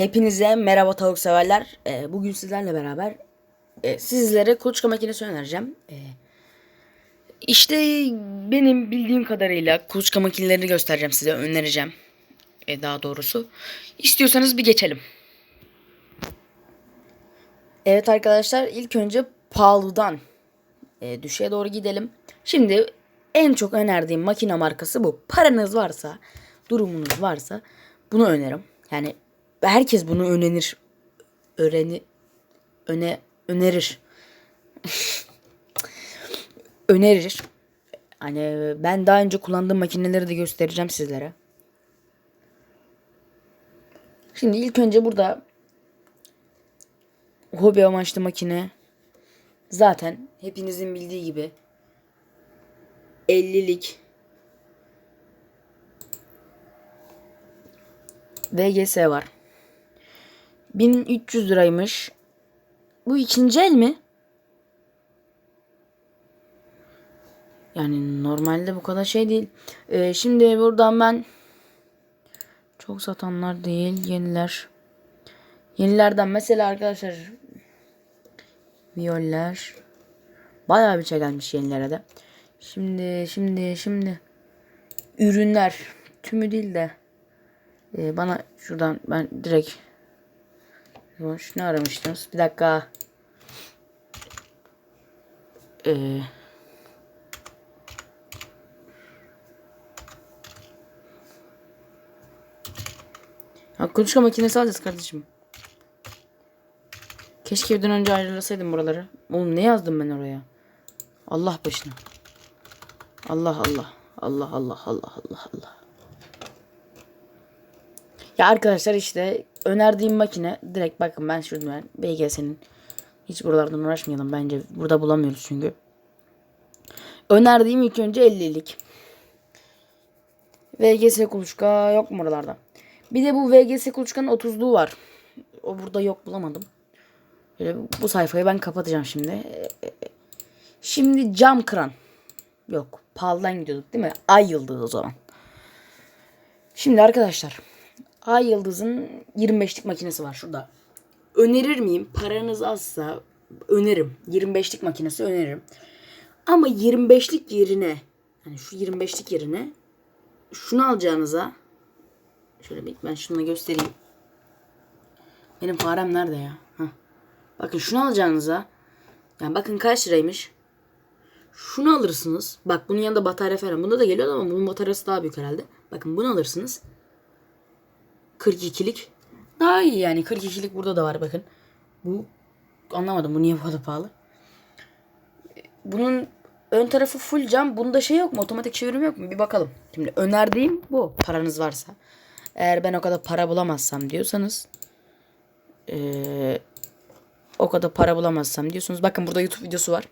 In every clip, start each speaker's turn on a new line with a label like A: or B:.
A: Hepinize merhaba tavuk severler. Ee, bugün sizlerle beraber e, sizlere kuluçka makinesi önereceğim. Ee, işte benim bildiğim kadarıyla kuluçka makinelerini göstereceğim size, önereceğim. Ee, daha doğrusu. İstiyorsanız bir geçelim. Evet arkadaşlar ilk önce pahalıdan e, düşüğe doğru gidelim. Şimdi en çok önerdiğim makine markası bu. Paranız varsa, durumunuz varsa bunu öneririm. Yani herkes bunu önerir. Öğreni öne önerir. önerir. Hani ben daha önce kullandığım makineleri de göstereceğim sizlere. Şimdi ilk önce burada hobi amaçlı makine zaten hepinizin bildiği gibi 50'lik VGS var. 1300 liraymış. Bu ikinci el mi? Yani normalde bu kadar şey değil. Ee, şimdi buradan ben çok satanlar değil yeniler. Yenilerden mesela arkadaşlar Viyoller. Bayağı bir şey gelmiş yenilere de. Şimdi şimdi şimdi ürünler tümü değil de e, bana şuradan ben direkt ne aramıştınız? Bir dakika. Ee, ha, konuşma makinesi alacağız kardeşim. Keşke evden önce ayrılasaydım buraları. Oğlum ne yazdım ben oraya? Allah başına. Allah Allah. Allah Allah Allah Allah Allah. Ya arkadaşlar işte önerdiğim makine direkt bakın ben şuradan BGS'nin hiç buralardan uğraşmayalım bence burada bulamıyoruz çünkü. Önerdiğim ilk önce 50'lik. VGS kuluçka yok mu buralarda? Bir de bu VGS kuluçkanın 30'luğu var. O burada yok bulamadım. Böyle bu sayfayı ben kapatacağım şimdi. Şimdi cam kıran. Yok. Pahalıdan gidiyorduk değil mi? Ay yıldızı o zaman. Şimdi arkadaşlar. Ay yıldızın 25'lik makinesi var şurada. Önerir miyim? Paranız azsa öneririm. 25'lik makinesi öneririm. Ama 25'lik yerine hani şu 25'lik yerine şunu alacağınıza şöyle bir ben şunu göstereyim. Benim farem nerede ya? Heh. Bakın şunu alacağınıza yani bakın kaç liraymış. Şunu alırsınız. Bak bunun yanında batarya falan. Bunda da geliyor ama bunun bataryası daha büyük herhalde. Bakın bunu alırsınız. 42'lik. Daha iyi yani. 42'lik burada da var bakın. Bu anlamadım bu niye bu kadar pahalı. Bunun ön tarafı full cam. Bunda şey yok mu? Otomatik çevirim yok mu? Bir bakalım. Şimdi önerdiğim bu. Paranız varsa. Eğer ben o kadar para bulamazsam diyorsanız ee, o kadar para bulamazsam diyorsunuz. Bakın burada YouTube videosu var.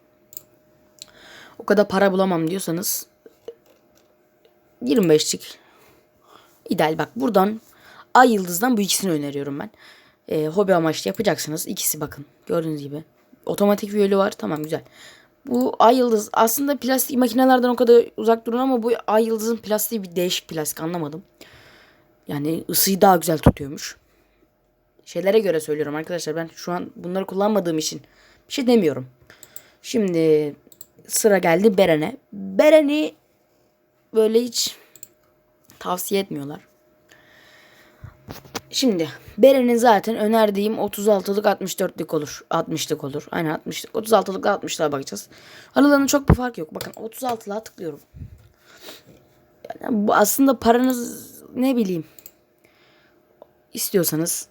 A: O kadar para bulamam diyorsanız 25'lik ideal bak buradan Ay Yıldız'dan bu ikisini öneriyorum ben. Ee, hobi amaçlı yapacaksınız. İkisi bakın. Gördüğünüz gibi. Otomatik viyolü var. Tamam güzel. Bu Ay Yıldız aslında plastik makinelerden o kadar uzak durun ama bu Ay Yıldız'ın plastiği bir değişik plastik anlamadım. Yani ısıyı daha güzel tutuyormuş. Şeylere göre söylüyorum arkadaşlar. Ben şu an bunları kullanmadığım için bir şey demiyorum. Şimdi sıra geldi Beren'e. Beren'i böyle hiç tavsiye etmiyorlar. Şimdi Beren'in zaten önerdiğim 36'lık 64'lük olur. 60'lık olur. Aynen 60'lık. 36'lık 60'lığa bakacağız. Aralarında çok bir fark yok. Bakın 36'lığa tıklıyorum. Yani bu aslında paranız ne bileyim istiyorsanız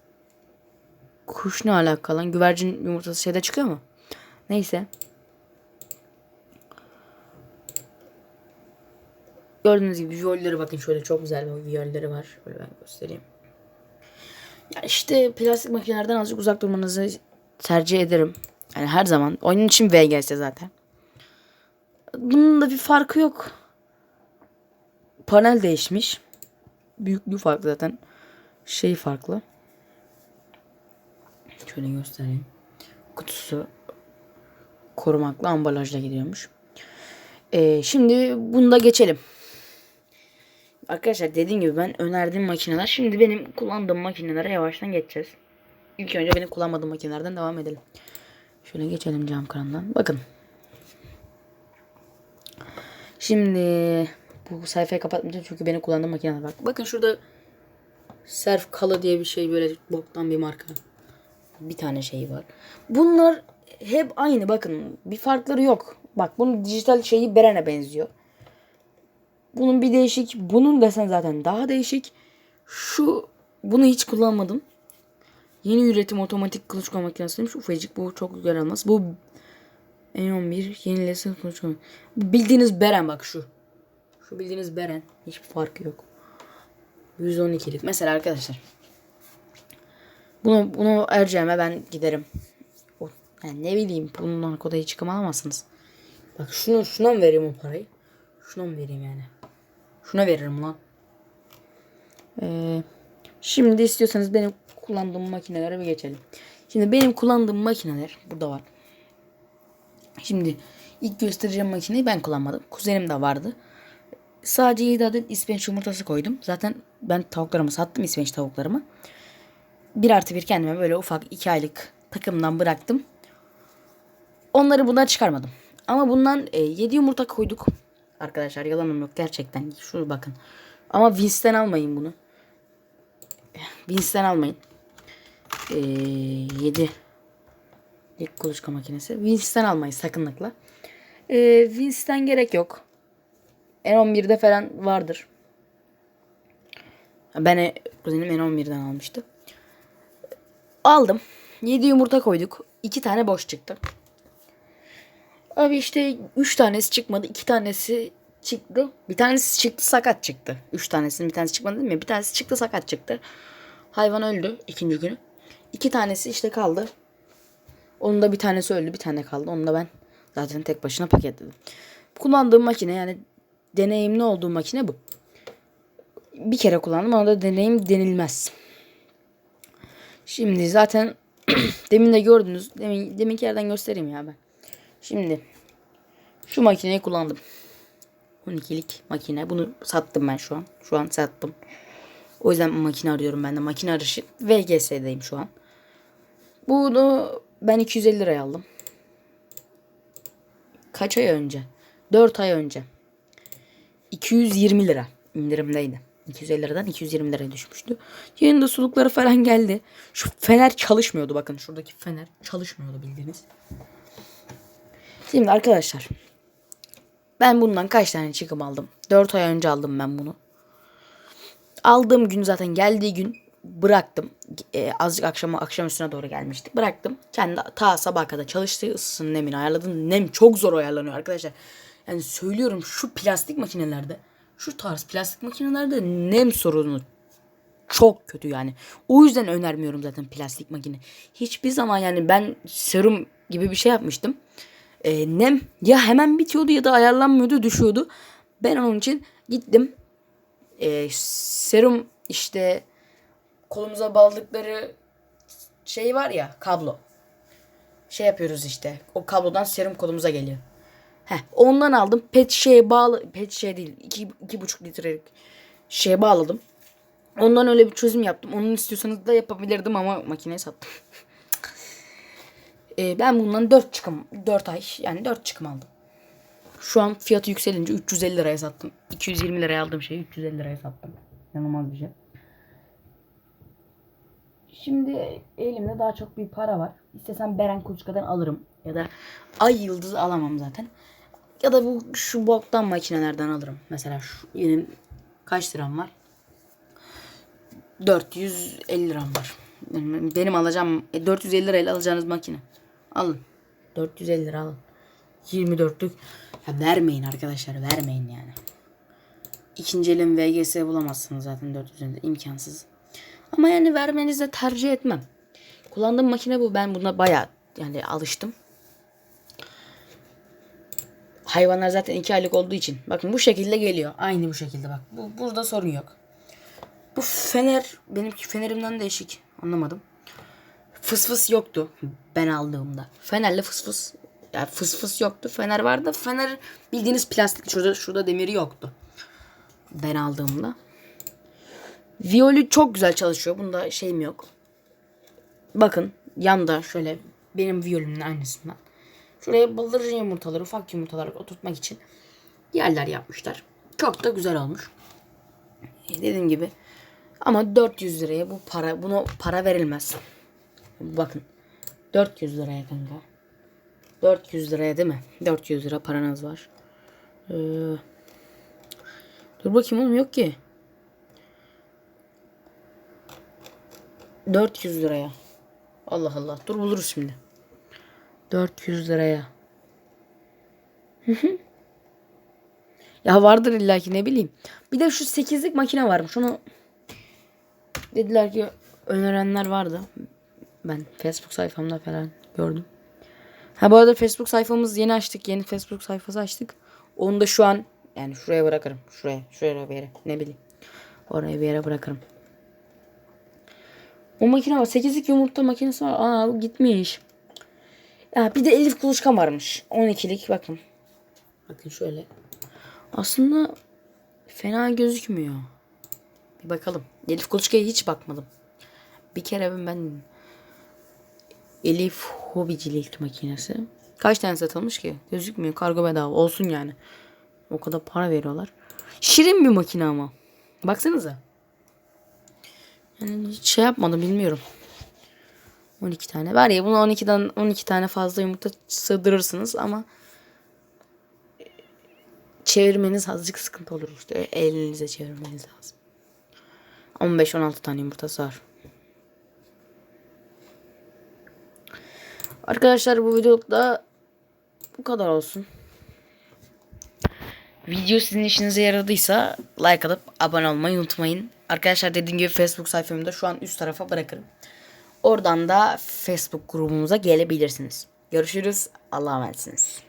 A: kuş ne alakalı? Güvercin yumurtası şeyde çıkıyor mu? Neyse. Gördüğünüz gibi viyolleri bakın şöyle çok güzel bir viyolleri var. Şöyle ben göstereyim. İşte plastik makinelerden azıcık uzak durmanızı tercih ederim. Yani her zaman. Oyunun için VGS zaten. Bunun da bir farkı yok. Panel değişmiş. Büyüklüğü farklı zaten. Şey farklı. Şöyle göstereyim. Kutusu korumakla ambalajla gidiyormuş. Ee, şimdi bunda geçelim. Arkadaşlar dediğim gibi ben önerdiğim makineler. Şimdi benim kullandığım makinelere yavaştan geçeceğiz. İlk önce benim kullanmadığım makinelerden devam edelim. Şöyle geçelim cam krandan. Bakın. Şimdi bu sayfayı kapatmayacağım çünkü benim kullandığım makineler bak. Bakın şurada Surf Kala diye bir şey böyle boktan bir marka. Bir tane şey var. Bunlar hep aynı bakın. Bir farkları yok. Bak bunun dijital şeyi Beren'e benziyor. Bunun bir değişik. Bunun desen zaten daha değişik. Şu bunu hiç kullanmadım. Yeni üretim otomatik kılıçko makinesiymiş. Ufacık bu çok güzel olmaz. Bu N11 yenilesin kılıçko. Bu bildiğiniz Beren bak şu. Şu bildiğiniz Beren. Hiçbir farkı yok. 112'lik. Mesela arkadaşlar. Bunu bunu Ercem'e ben giderim. Yani ne bileyim bundan kodayı çıkım alamazsınız. Bak şunu şuna mı vereyim o parayı? Şuna mı vereyim yani? Şuna veririm lan. Ee, şimdi istiyorsanız benim kullandığım makinelere bir geçelim. Şimdi benim kullandığım makineler burada var. Şimdi ilk göstereceğim makineyi ben kullanmadım. Kuzenim de vardı. Sadece 7 adet ispenç yumurtası koydum. Zaten ben tavuklarımı sattım ispenç tavuklarımı. Bir artı bir kendime böyle ufak 2 aylık takımdan bıraktım. Onları bundan çıkarmadım. Ama bundan e, 7 yumurta koyduk. Arkadaşlar yalanım yok gerçekten. Şunu bakın. Ama Winston almayın bunu. Winston almayın. E, 7 İlk kuluçka makinesi. Winston almayın sakınlıkla. E, Winston gerek yok. N11'de falan vardır. Ben e, kuzenim N11'den almıştı. Aldım. 7 yumurta koyduk. 2 tane boş çıktı. Abi işte 3 tanesi çıkmadı. 2 tanesi çıktı. Bir tanesi çıktı sakat çıktı. 3 tanesinin bir tanesi çıkmadı değil mi? Bir tanesi çıktı sakat çıktı. Hayvan öldü ikinci günü. 2 tanesi işte kaldı. Onun da bir tanesi öldü bir tane kaldı. Onu da ben zaten tek başına paketledim. Kullandığım makine yani deneyimli olduğum makine bu. Bir kere kullandım ona da deneyim denilmez. Şimdi zaten demin de gördünüz. Demin, deminki yerden göstereyim ya ben. Şimdi şu makineyi kullandım. 12'lik makine. Bunu sattım ben şu an. Şu an sattım. O yüzden makine arıyorum ben de. Makine arışı VGS'deyim şu an. Bunu ben 250 liraya aldım. Kaç ay önce? 4 ay önce. 220 lira indirimdeydi. 250 liradan 220 liraya düşmüştü. Yanında sulukları falan geldi. Şu fener çalışmıyordu bakın. Şuradaki fener çalışmıyordu bildiğiniz. Şimdi arkadaşlar. Ben bundan kaç tane çıkım aldım? 4 ay önce aldım ben bunu. Aldığım gün zaten geldiği gün bıraktım. Ee, azıcık akşama akşam üstüne doğru gelmiştik. Bıraktım. Kendi ta sabah kadar çalıştı. Isısını nemini ayarladım. Nem çok zor ayarlanıyor arkadaşlar. Yani söylüyorum şu plastik makinelerde şu tarz plastik makinelerde nem sorunu çok kötü yani. O yüzden önermiyorum zaten plastik makine. Hiçbir zaman yani ben serum gibi bir şey yapmıştım. Ee, nem ya hemen bitiyordu ya da ayarlanmıyordu düşüyordu. Ben onun için gittim. Ee, serum işte kolumuza bağladıkları şey var ya kablo. Şey yapıyoruz işte. O kablodan serum kolumuza geliyor. Heh, ondan aldım. Pet şeye bağlı. Pet şey değil. 2 2,5 litrelik şeye bağladım. Ondan öyle bir çözüm yaptım. Onun istiyorsanız da yapabilirdim ama makineye sattım. ee, ben bundan 4 çıkım 4 ay yani 4 çıkım aldım. Şu an fiyatı yükselince 350 liraya sattım. 220 liraya aldığım şeyi 350 liraya sattım. İnanılmaz bir şey. Şimdi elimde daha çok bir para var. İstesem Beren Kuluçka'dan alırım. Ya da Ay Yıldız'ı alamam zaten. Ya da bu şu boktan makinelerden alırım. Mesela şu benim kaç liram var? 450 liram var. Benim, alacağım e, 450 lirayla alacağınız makine. Alın. 450 lira alın. 24'lük. Ya vermeyin arkadaşlar vermeyin yani. İkinci elin VGS bulamazsınız zaten 450 imkansız. Ama yani vermenizi tercih etmem. Kullandığım makine bu. Ben buna bayağı yani alıştım. Hayvanlar zaten iki aylık olduğu için. Bakın bu şekilde geliyor. Aynı bu şekilde bak. Bu, burada sorun yok. Bu fener benimki fenerimden değişik. Anlamadım. Fıs fıs yoktu ben aldığımda. Fenerle fıs fıs. Yani fıs fıs yoktu. Fener vardı. Fener bildiğiniz plastik. Şurada, şurada demiri yoktu. ben aldığımda. Viyolü çok güzel çalışıyor. Bunda şeyim yok. Bakın yanda şöyle benim viyolümün aynısından. Şuraya bıldırcın yumurtaları, ufak yumurtaları oturtmak için yerler yapmışlar. Çok da güzel olmuş. Dediğim gibi ama 400 liraya bu para buna para verilmez. Bakın 400 liraya kanka. 400 liraya değil mi? 400 lira paranız var. Ee, dur bakayım oğlum yok ki. 400 liraya. Allah Allah. Dur buluruz şimdi. 400 liraya. Ya vardır illaki ne bileyim. Bir de şu 8'lik makine varmış. Onu dediler ki önerenler vardı. Ben Facebook sayfamda falan gördüm. Ha bu arada Facebook sayfamız yeni açtık. Yeni Facebook sayfası açtık. Onu da şu an yani şuraya bırakırım. Şuraya, şuraya bir yere. Ne bileyim. Oraya bir yere bırakırım. O makine var. 8'lik yumurta makinesi var. Aa gitmiş. Ya bir de Elif kuluçka varmış. 12'lik bakın. Bakın şöyle. Aslında fena gözükmüyor. Bir bakalım. Elif kuluçkaya hiç bakmadım. Bir kere ben Elif hobicilik makinesi. Kaç tane satılmış ki? Gözükmüyor. Kargo bedava. Olsun yani. O kadar para veriyorlar. Şirin bir makine ama. Baksanıza. Yani hiç şey yapmadım bilmiyorum. 12 tane. Var ya bunu 12'den 12 tane fazla yumurta sığdırırsınız ama çevirmeniz azıcık sıkıntı olur işte. Elinize çevirmeniz lazım. 15-16 tane yumurtası var. Arkadaşlar bu videolukta bu kadar olsun. Video sizin işinize yaradıysa like atıp abone olmayı unutmayın. Arkadaşlar dediğim gibi Facebook sayfamı da şu an üst tarafa bırakırım. Oradan da Facebook grubumuza gelebilirsiniz. Görüşürüz. Allah'a emanetsiniz.